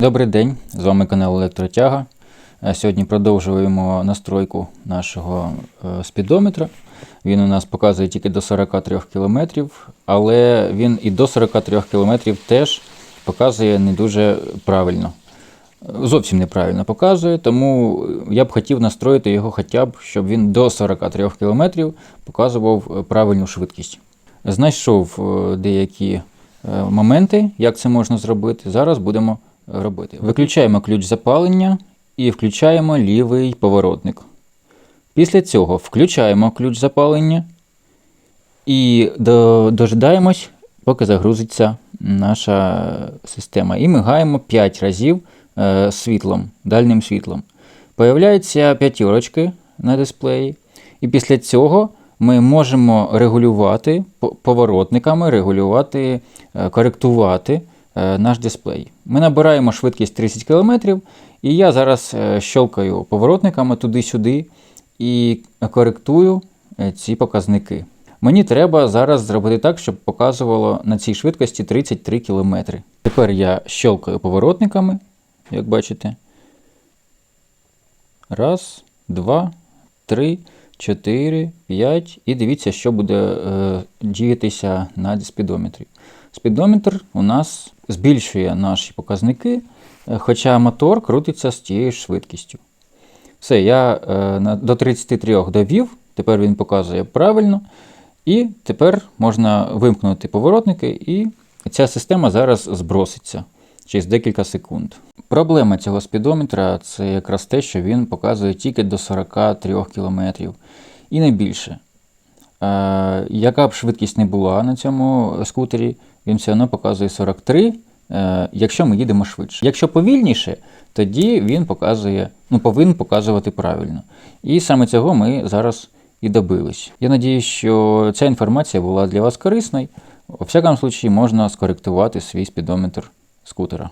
Добрий день, з вами канал Електротяга. Е, Сьогодні продовжуємо настройку нашого е, спідометра. Він у нас показує тільки до 43 км, але він і до 43 км теж показує не дуже правильно. Зовсім неправильно показує, тому я б хотів настроїти його хоча б, щоб він до 43 км показував е, правильну швидкість. Знайшов деякі моменти, як це можна зробити. Зараз будемо робити. Виключаємо ключ запалення і включаємо лівий поворотник. Після цього включаємо ключ запалення і до- дожидаємось, поки загрузиться наша система. І мигаємо 5 разів е, світлом, дальнім світлом. Появляються п'ятірочки на дисплеї. І після цього ми можемо регулювати поворотниками, регулювати, е, коректувати наш дисплей. Ми набираємо швидкість 30 км, і я зараз е, щелкаю поворотниками туди-сюди і коректую е, ці показники. Мені треба зараз зробити так, щоб показувало на цій швидкості 33 км. Тепер я щелкаю поворотниками, як бачите. Раз, два, три, чотири, п'ять. І дивіться, що буде е, діятися на спідометрі. Спідометр у нас збільшує наші показники, е, хоча мотор крутиться з тією ж швидкістю. Все, я е, до 33 довів, тепер він показує правильно. І тепер можна вимкнути поворотники, і ця система зараз зброситься через декілька секунд. Проблема цього спідометра це якраз те, що він показує тільки до 43 км і не більше. Е, яка б швидкість не була на цьому скутері, він все одно показує 43, е, якщо ми їдемо швидше. Якщо повільніше, тоді він показує, ну, повинен показувати правильно. І саме цього ми зараз і добились. Я надію, що ця інформація була для вас корисною. У всякому случаї можна скоректувати свій спідометр скутера.